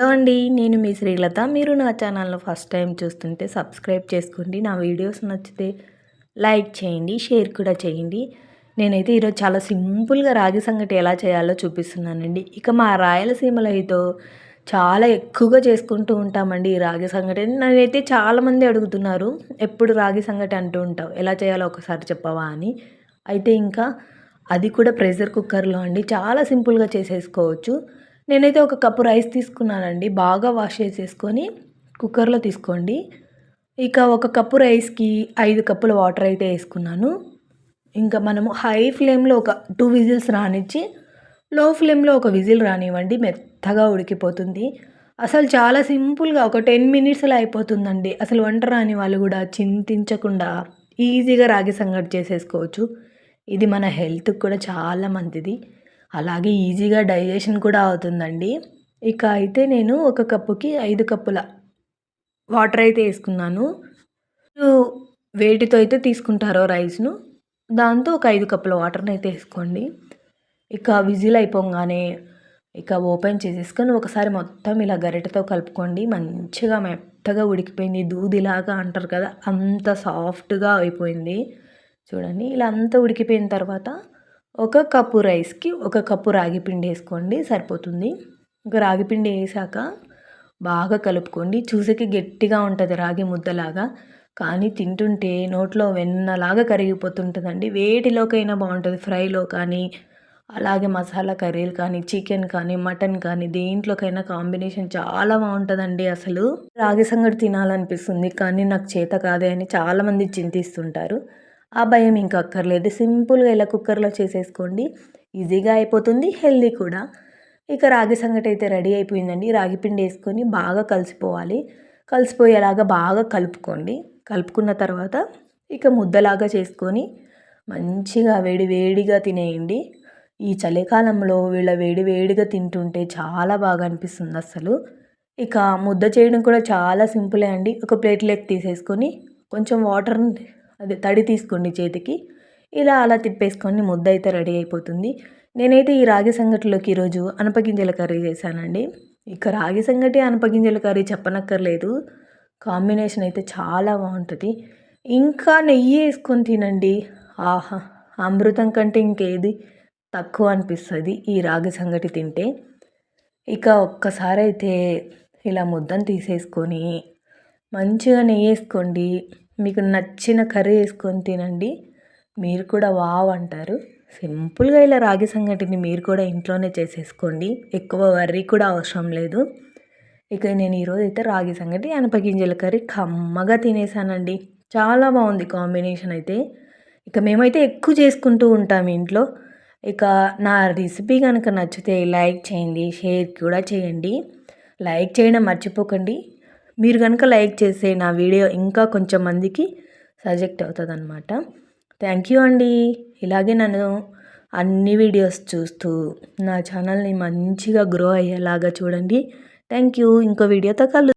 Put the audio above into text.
Hello అండి నేను మీ శ్రీలత. మీరు నా ఛానల్ను ఫస్ట్ టైం చూస్తుంటే సబ్స్క్రైబ్ చేసుకోండి. నా వీడియోస్ నచ్చితే లైక్ చేయండి షేర్ కూడా చేయండి. నేనైతే ఈరోజు చాలా సింపుల్గా రాగి సంగటి ఎలా చేయాలో చూపిస్తున్నానండి. ఇక మా రాయలసీమలో అయితే చాలా ఎక్కువగా చేసుకుంటూ ఉంటామండి ఈ రాగి సంగటి. నేనైతే చాలామంది అడుగుతున్నారు ఎప్పుడు రాగి సంగటి అంటూ ఉంటావు? ఎలా చేయాలో ఒకసారి చెప్పవా? అని. అయితే ఇంకా అది కూడా ప్రెషర్ కుక్కర్లో అండి. చాలా సింపుల్గా చేసేసుకోవచ్చు. నేనైతే ఒక కప్పు రైస్ తీసుకున్నానండి. బాగా వాష్ చేసేసుకొని కుక్కర్లో తీసుకోండి. ఇక ఒక కప్పు రైస్కి ఐదు కప్పుల వాటర్ అయితే వేసుకున్నాను. ఇంకా మనము హై ఫ్లేమ్లో ఒక టూ విజిల్స్ రానిచ్చి లో ఫ్లేమ్లో ఒక విజిల్ రానివ్వండి. మెత్తగా ఉడికిపోతుంది. అసలు చాలా సింపుల్గా ఒక టెన్ మినిట్స్లో అయిపోతుందండి. అసలు వంట రాని వాళ్ళు కూడా చింతించకుండా ఈజీగా రాగి సంగటి చేసేసుకోవచ్చు. ఇది మన హెల్త్కి కూడా చాలా మంచిది. అలాగే ఈజీగా డైజెషన్ కూడా అవుతుందండి. ఇక అయితే నేను ఒక కప్పుకి ఐదు కప్పుల వాటర్ అయితే వేసుకున్నాను. వేటితో అయితే తీసుకుంటారో రైస్ను దాంతో ఒక ఐదు కప్పుల వాటర్ని అయితే వేసుకోండి. ఇక విజిల్ అయిపోగానే ఇక ఓపెన్ చేసేసుకొని ఒకసారి మొత్తం ఇలా గరిటతో కలుపుకోండి. మంచిగా మెత్తగా ఉడికిపోయింది. దూదిలాగా అంటారు కదా అంత సాఫ్ట్గా అయిపోయింది. చూడండి ఇలా అంతా ఉడికిపోయిన తర్వాత ఒక కప్పు రైస్కి ఒక కప్పు రాగి పిండి వేసుకోండి సరిపోతుంది. ఒక రాగి పిండి వేసాక బాగా కలుపుకోండి. చూసేకి గట్టిగా ఉంటుంది రాగి ముద్దలాగా కానీ తింటుంటే నోట్లో వెన్నలాగా కరిగిపోతుంటుందండి. వేటిలోకైనా బాగుంటుంది. ఫ్రైలో కానీ అలాగే మసాలా కర్రీలు కానీ చికెన్ కానీ మటన్ కానీ దేంట్లోకైనా కాంబినేషన్ చాలా బాగుంటుందండి అసలు. రాగి సంగటి తినాలనిపిస్తుంది కానీ నాకు చేత కాదే అని చాలామంది చింతిస్తుంటారు. ఆ భయం ఇంకా అక్కర్లేదు. సింపుల్గా ఇలా కుక్కర్లో చేసేసుకోండి. ఈజీగా అయిపోతుంది. హెల్దీ కూడా. ఇక రాగి సంగటి అయితే రెడీ అయిపోయిందండి. రాగి పిండి వేసుకొని బాగా కలిసిపోవాలి. కలిసిపోయేలాగా బాగా కలుపుకోండి. కలుపుకున్న తర్వాత ఇక ముద్దలాగా చేసుకొని మంచిగా వేడి వేడిగా తినేయండి. ఈ చలికాలంలో వీళ్ళ వేడి వేడిగా తింటుంటే చాలా బాగా అనిపిస్తుంది అసలు ఇక ముద్ద చేయడం కూడా చాలా సింపులే అండి. ఒక ప్లేట్లోకి తీసేసుకొని కొంచెం వాటర్ అదే తడి తీసుకోండి చేతికి. ఇలా అలా తిప్పేసుకొని ముద్ద అయితే రెడీ అయిపోతుంది. నేనైతే ఈ రాగి సంగటిలోకి ఈరోజు అనపగింజల కర్రీ చేశానండి. ఇక రాగి సంగటి అనపగింజల కర్రీ చెప్పనక్కర్లేదు. కాంబినేషన్ అయితే చాలా బాగుంటుంది. ఇంకా నెయ్యి వేసుకొని తినండి. ఆహా అమృతం కంటే ఇంకేది తక్కువ అనిపిస్తుంది ఈ రాగి సంగటి తింటే. ఇక ఒక్కసారి అయితే ఇలా ముద్దను తీసేసుకొని మంచిగా నెయ్యి వేసుకోండి. మీకు నచ్చిన కర్రీ వేసుకొని తినండి. మీరు కూడా వావ్ అంటారు. సింపుల్గా ఇలా రాగి సంగటిని మీరు కూడా ఇంట్లోనే చేసేసుకోండి. ఎక్కువ వర్రీ కూడా అవసరం లేదు. ఇక నేను ఈరోజు అయితే రాగి సంగటి అనపగింజల కర్రీ కమ్మగా తినేసానండి. చాలా బాగుంది కాంబినేషన్ అయితే. ఇక మేమైతే ఎక్కువ చేసుకుంటూ ఉంటాం ఇంట్లో. ఇక నా రెసిపీ కనుక నచ్చితే లైక్ చేయండి షేర్ కూడా చేయండి. లైక్ చేయడం మర్చిపోకండి. మీరు కనుక లైక్ చేసే నా వీడియో ఇంకా కొంచెం మందికి సజెక్ట్ అవుతుంది అనమాట థ్యాంక్ యూ అండి. ఇలాగే నన్ను అన్ని వీడియోస్ చూస్తూ నా ఛానల్ని మంచిగా గ్రో అయ్యేలాగా చూడండి. Thank you. ఇంకో వీడియోతో కలు